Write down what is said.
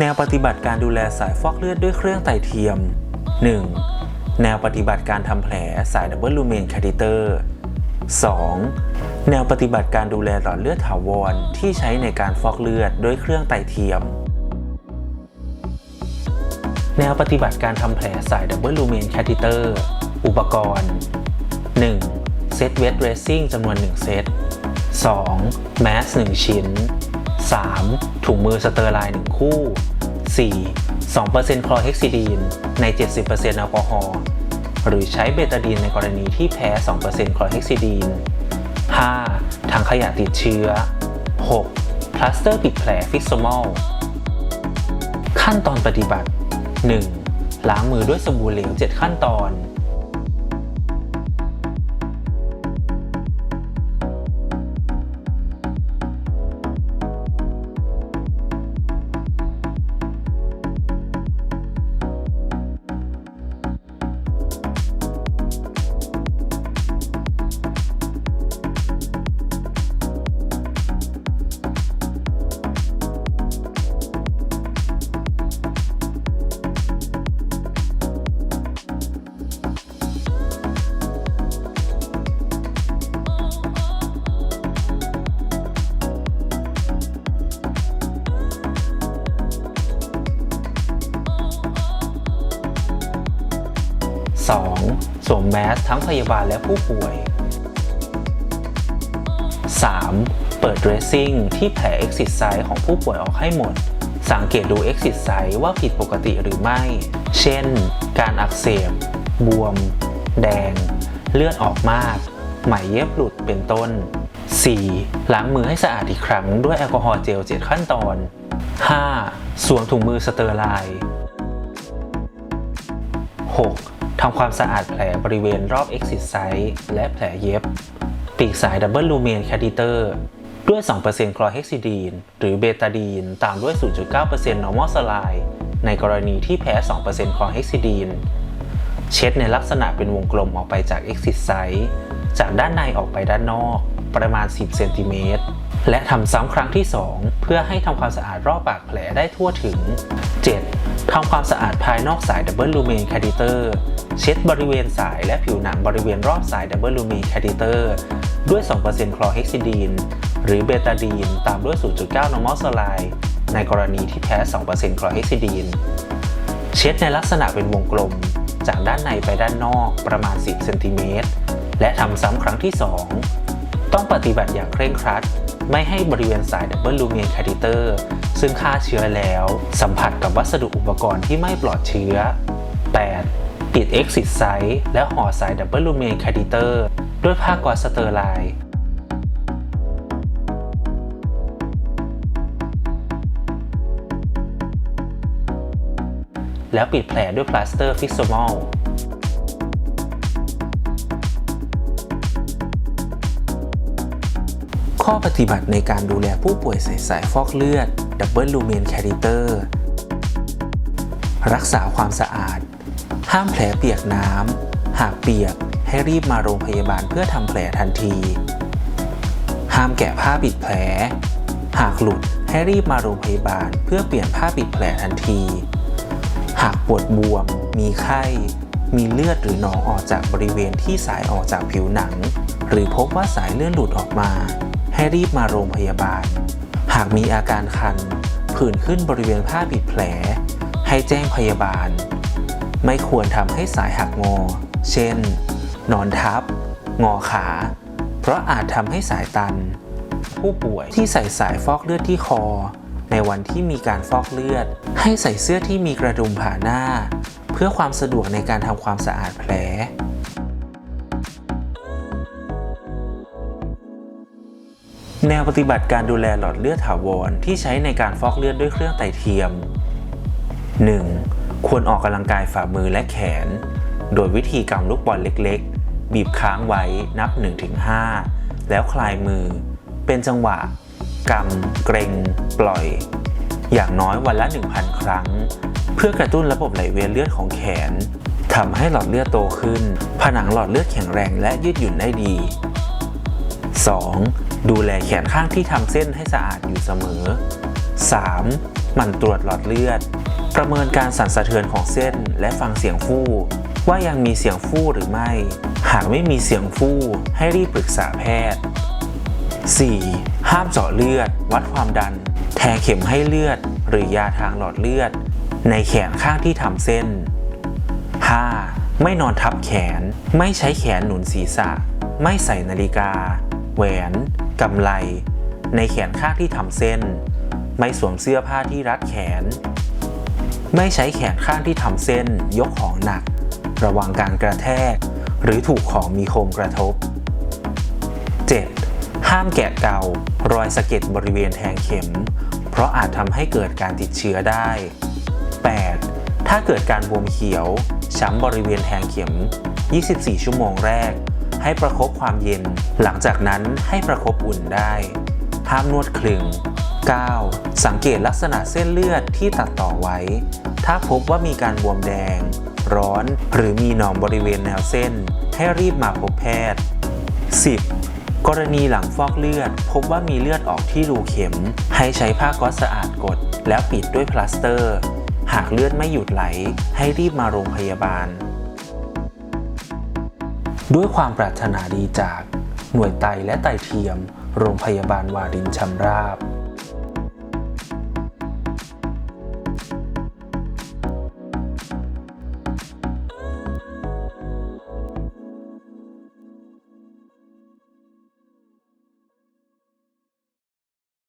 แนวปฏิบัติการดูแลสายฟอกเลือดด้วยเครื่องไตเทียม 1. แนวปฏิบัติการทำแผลสายดับเบิลลูเมนคาดิเตอร์ 2. แนวปฏิบัติการดูแลหลอดเลือดถาวรที่ใช้ในการฟอกเลือดด้วยเครื่องไตเทียม แนวปฏิบัติการทำแผลสายดับเบิลลูเมนแคทเตอร์ อุปกรณ์ 1. เซตเวทเรซซิ่งจำนวน 1 เซต 2. แมส 1 ชิ้น 3. ถุงมือสเตอร์ไลน์1คู่ 4. 2%คลอร์เฮกซิดีนใน 70%แอลกอฮอล์หรือใช้เบตาดีนในกรณีที่แพ้ 2%คลอร์เฮกซิดีน 5. ถังขยะติดเชื้อ 6. พลาสเตอร์ปิดแผลฟิกโซมอล ขั้นตอนปฏิบัติ 1. ล้างมือด้วยสบู่เหลว 7 ขั้นตอน 2. สวมแมสทั้งพยาบาลและผู้ป่วย 3. เปิดเดรสซิ่งที่แผล exit site ของผู้ป่วยออกให้หมด สังเกตดู exit site ว่าผิดปกติหรือไม่ เช่น การอักเสบ บวม แดง เลือดออกมาก ไหมเย็บหลุดเป็นต้น 4. ล้างมือให้สะอาดอีกครั้งด้วยแอลกอฮอล์เจล 7 ขั้นตอน 5. สวมถุงมือสเตอร์ไลน์ 6. ทำความสะอาดแผลบริเวณรอบ exit site และแผลเย็บ ปีกสายดับเบิลลูเมนแคดิเตอร์ด้วย 2%คลอร์เฮกซิดีน หรือเบตาดีน ตามด้วย 0.9% normal saline ในกรณีที่แพ้ 2%คลอร์เฮกซิดีน เช็ดในลักษณะเป็นวงกลมออกไปจาก exit site จากด้านในออกไปด้านนอก ประมาณ 10 เซนติเมตร และทำซ้ำครั้งที่ 2 เพื่อให้ทำความสะอาดรอบบาดแผลได้ทั่วถึง 7. ทำความสะอาดภายนอกสายดับเบิลลูเมนคาดิเตอร์ เช็ดบริเวณสายและผิวหนังบริเวณรอบสายดับเบิลลูเมนคดิเตอร์ด้วย 2%คลอร์เฮกซิดีน หรือเบตาดีน ตามด้วย 0.9 normal saline ในกรณีที่แพ้ 2%คลอร์เฮกซิดีน เช็ดในลักษณะเป็นวงกลม จากด้านในไปด้านนอกประมาณ 10 เซนติเมตร และทำซ้ำครั้งที่ 2 ต้องปฏิบัติอย่างเคร่งครัด ไม่ให้บริเวณสายดับเบิลลูเมนคาดิเตอร์ซึ่งฆ่าเชื้อแล้ว สัมผัสกับวัสดุอุปกรณ์ที่ไม่ปลอดเชื้อ 8. ปิด exit site และห่อสายดับเบิลลูเมนคาดิเตอร์ด้วยผ้ากอสเตอร์ไลน์แล้วปิดแผลด้วยพลาสเตอร์ฟิกโซมอลข้อปฏิบัติในการดูแลผู้ป่วยใส่สายฟอกเลือดดับเบิลลูเมนแคดิเตอร์รักษาความสะอาด ห้ามแผลเปียกน้ำ หากเปียกให้รีบมาโรงพยาบาลเพื่อทำแผลทันที ห้ามแกะผ้าปิดแผล หากหลุดให้รีบมาโรงพยาบาลเพื่อเปลี่ยนผ้าปิดแผลทันที หากปวดบวม มีไข้ มีเลือดหรือหนองออกจากบริเวณที่สายออกจากผิวหนัง หรือพบว่าสายเลือดหลุดออกมา ให้รีบมาโรงพยาบาล หากมีอาการคันผื่นขึ้นบริเวณผ้าปิดแผล ให้แจ้งพยาบาล ไม่ควรทำให้สายหักงอ เช่น นอนทับ งอขา เพราะอาจทำให้สายตัน ผู้ป่วยที่ใส่สายฟอกเลือดที่คอ ในวันที่มีการฟอกเลือด ให้ใส่เสื้อที่มีกระดุมผ่าหน้า เพื่อความสะดวกในการทำความสะอาดแผลแนวปฏิบัติการดูแลหลอดเลือดถาวรที่ใช้ในการฟอกเลือดด้วยเครื่องไตเทียม 1. ควรออกกำลังกายฝ่ามือและแขน โดยวิธีกำลูกบอลเล็กๆ บีบค้างไว้นับ 1-5 แล้วคลายมือ เป็นจังหวะกำเกรงปล่อย อย่างน้อยวันละ 1,000 ครั้ง เพื่อกระตุ้นระบบไหลเวียนเลือดของแขนทำให้หลอดเลือดโตขึ้น ผนังหลอดเลือดแข็งแรงและยืดหยุ่นได้ดี 2. ดูแลแขนข้างที่ทำเส้นให้สะอาดอยู่เสมอ 3. หมั่นตรวจหลอดเลือด ประเมินการสั่นสะเทือนของเส้นและฟังเสียงฟู่ว่ายังมีเสียงฟู่หรือไม่ หากไม่มีเสียงฟู่ให้รีบปรึกษาแพทย์ 4. ห้ามเจาะเลือด วัดความดัน แทงเข็มให้เลือด หรือยาทางหลอดเลือด ในแขนข้างที่ทำเส้น 5. ไม่นอนทับแขน ไม่ใช้แขนหนุนศีรษะ ไม่ใส่นาฬิกา แหวน กำไล ในแขนข้างที่ทำเส้น ไม่สวมเสื้อผ้าที่รัดแขน ไม่ใช้แขนข้างที่ทำเส้นยกของหนัก ระวังการกระแทก หรือถูกของมีคมกระทบ 7. ห้ามแกะเการอยสะเก็ดบริเวณแทงเข็ม เพราะอาจทำให้เกิดการติดเชื้อได้ 8. ถ้าเกิดการบวมเขียว ช้ำบริเวณแทงเข็ม 24 ชั่วโมงแรก ให้ประคบความเย็น หลังจากนั้นให้ประคบอุ่นได้ ห้ามนวดคลึง 9. สังเกตลักษณะเส้นเลือดที่ตัดต่อไว้ ถ้าพบว่ามีการบวมแดง ร้อน หรือมีหนองบริเวณแนวเส้น ให้รีบมาพบแพทย์ 10. กรณีหลังฟอกเลือด พบว่ามีเลือดออกที่รูเข็ม ให้ใช้ผ้าก๊อซสะอาดกด แล้วปิดด้วยพลาสเตอร์ หากเลือดไม่หยุดไหล ให้รีบมาโรงพยาบาล ด้วยความปรารถนาดีจาก หน่วยไตและไตเทียม โรงพยาบาลวารินชำราบ